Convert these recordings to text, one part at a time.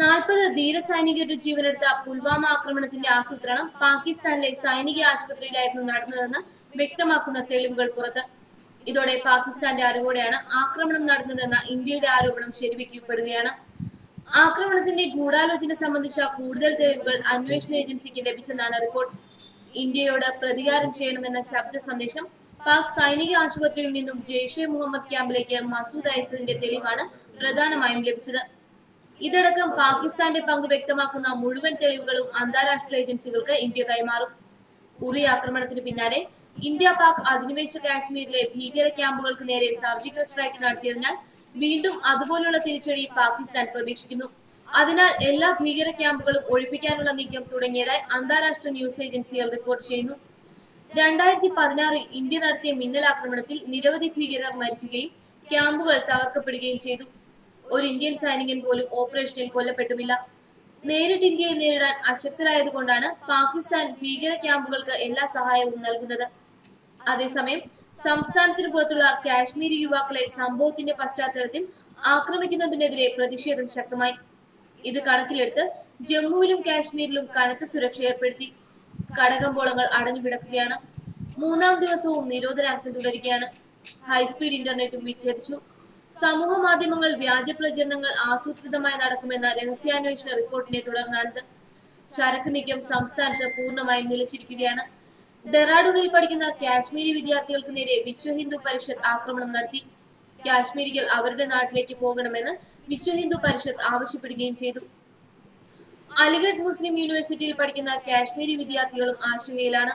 നാൽപ്പത് ധീരസൈനികരുടെ ജീവനെടുത്ത പുൽവാമ ആക്രമണത്തിന്റെ ആസൂത്രണം പാകിസ്ഥാനിലെ സൈനിക ആശുപത്രിയിലായിരുന്നു നടന്നതെന്ന് വ്യക്തമാക്കുന്ന തെളിവുകൾ പുറത്ത്. ഇതോടെ പാകിസ്ഥാന്റെ അറിവോടെയാണ് ആക്രമണം നടന്നതെന്ന ഇന്ത്യയുടെ ആരോപണം ശരിവെക്കപ്പെടുകയാണ്. ആക്രമണത്തിന്റെ ഗൂഢാലോചന സംബന്ധിച്ച കൂടുതൽ തെളിവുകൾ അന്വേഷണ ഏജൻസിക്ക് ലഭിച്ചെന്നാണ് റിപ്പോർട്ട്. ഇന്ത്യയോട് പ്രതികാരം ചെയ്യണമെന്ന ശബ്ദ സന്ദേശം പാക് സൈനിക ആശുപത്രിയിൽ നിന്നും ജെയ്ഷെ മുഹമ്മദ് ക്യാമ്പിലേക്ക് മസൂദ് അയച്ചതിന്റെ തെളിവാണ് പ്രധാനമായും ലഭിച്ചത്. ഇതടക്കം പാകിസ്ഥാന്റെ പങ്ക് വ്യക്തമാക്കുന്ന മുഴുവൻ തെളിവുകളും അന്താരാഷ്ട്ര ഏജൻസികൾക്ക് ഇന്ത്യ കൈമാറും. ഉറി ആക്രമണത്തിന് പിന്നാലെ ഇന്ത്യ പാക് അധിനിവേശ കാശ്മീരിലെ ഭീകര ക്യാമ്പുകൾക്ക് നേരെ സർജിക്കൽ സ്ട്രൈക്ക് നടത്തിയതിനാൽ വീണ്ടും അതുപോലുള്ള തിരിച്ചടി പാകിസ്ഥാൻ പ്രതീക്ഷിക്കുന്നു. അതിനാൽ എല്ലാ ഭീകര ക്യാമ്പുകളും ഒഴിപ്പിക്കാനുള്ള നീക്കം തുടങ്ങിയതായി അന്താരാഷ്ട്ര ന്യൂസ് ഏജൻസികൾ റിപ്പോർട്ട് ചെയ്യുന്നു. രണ്ടായിരത്തി പതിനാറിൽ ഇന്ത്യ നടത്തിയ മിന്നലാക്രമണത്തിൽ നിരവധി ഭീകരർ മരിക്കുകയും ക്യാമ്പുകൾ തകർക്കപ്പെടുകയും ചെയ്തു. ഒരു ഇന്ത്യൻ സൈനികൻ പോലും ഓപ്പറേഷനിൽ കൊല്ലപ്പെട്ടുമില്ല. നേരിട്ട് ഇന്ത്യയെ നേരിടാൻ അശക്തരായതുകൊണ്ടാണ് പാകിസ്ഥാൻ ഭീകര ക്യാമ്പുകൾക്ക് എല്ലാ സഹായവും നൽകുന്നത്. അതേസമയം സംസ്ഥാനത്തിന് പുറത്തുള്ള കാശ്മീരി യുവാക്കളെ സംഭവത്തിന്റെ പശ്ചാത്തലത്തിൽ ആക്രമിക്കുന്നതിനെതിരെ പ്രതിഷേധം ശക്തമായി. ഇത് കണക്കിലെടുത്ത് ജമ്മുവിലും കാശ്മീരിലും കനത്ത സുരക്ഷ ഏർപ്പെടുത്തി. കടകമ്പോളങ്ങൾ അടഞ്ഞുകിടക്കുകയാണ്. മൂന്നാം ദിവസവും നിരോധനാജ്ഞ തുടരുകയാണ്. ഹൈസ്പീഡ് ഇന്റർനെറ്റും വിച്ഛേദിച്ചു. സമൂഹ മാധ്യമങ്ങൾ വ്യാജ പ്രചരണങ്ങൾ ആസൂത്രിതമായി നടക്കുമെന്ന രഹസ്യാന്വേഷണ റിപ്പോർട്ടിനെ തുടർന്നാണിത്. ചരക്ക് നീക്കം സംസ്ഥാനത്ത് പൂർണമായും നിലച്ചിരിക്കുകയാണ്. ഡെറാഡൂണിൽ പഠിക്കുന്ന കാശ്മീരി വിദ്യാർത്ഥികൾക്ക് നേരെ വിശ്വ ഹിന്ദു പരിഷത്ത് ആക്രമണം നടത്തി. കാശ്മീരികൾ അവരുടെ നാട്ടിലേക്ക് പോകണമെന്ന് വിശ്വ ഹിന്ദു പരിഷത്ത് ആവശ്യപ്പെടുകയും ചെയ്തു. അലിഗഡ് മുസ്ലിം യൂണിവേഴ്സിറ്റിയിൽ പഠിക്കുന്ന കാശ്മീരി വിദ്യാർത്ഥികളും ആശങ്കയിലാണ്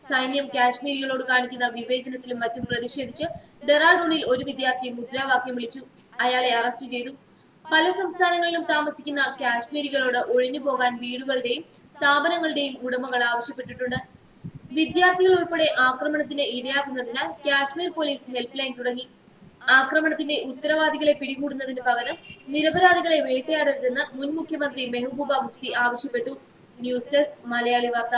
സൈന്യം കാശ്മീരികളോട് കാണിക്കുന്ന വിവേചനത്തിലും മറ്റും പ്രതിഷേധിച്ച് ഡെറാഡൂണിൽ ഒരു വിദ്യാർത്ഥി മുദ്രാവാക്യം വിളിച്ചു. അയാളെ അറസ്റ്റ് ചെയ്തു. പല സംസ്ഥാനങ്ങളിലും താമസിക്കുന്ന കാശ്മീരികളോട് ഒഴിഞ്ഞു പോകാൻ വീടുകളുടെയും സ്ഥാപനങ്ങളുടെയും ഉടമകൾ ആവശ്യപ്പെട്ടിട്ടുണ്ട്. വിദ്യാർത്ഥികൾ ഉൾപ്പെടെ ആക്രമണത്തിന് ഇരയാകുന്നതിനാൽ കാശ്മീർ പോലീസ് ഹെൽപ്പ് ലൈൻ തുടങ്ങി. ആക്രമണത്തിന്റെ ഉത്തരവാദികളെ പിടികൂടുന്നതിന് പകരം നിരപരാധികളെ വേട്ടയാടരുതെന്ന് മുൻ മുഖ്യമന്ത്രി മെഹബൂബ മുഫ്തി ആവശ്യപ്പെട്ടു. ന്യൂസ് ഡെസ്ക് മലയാളി വാർത്ത.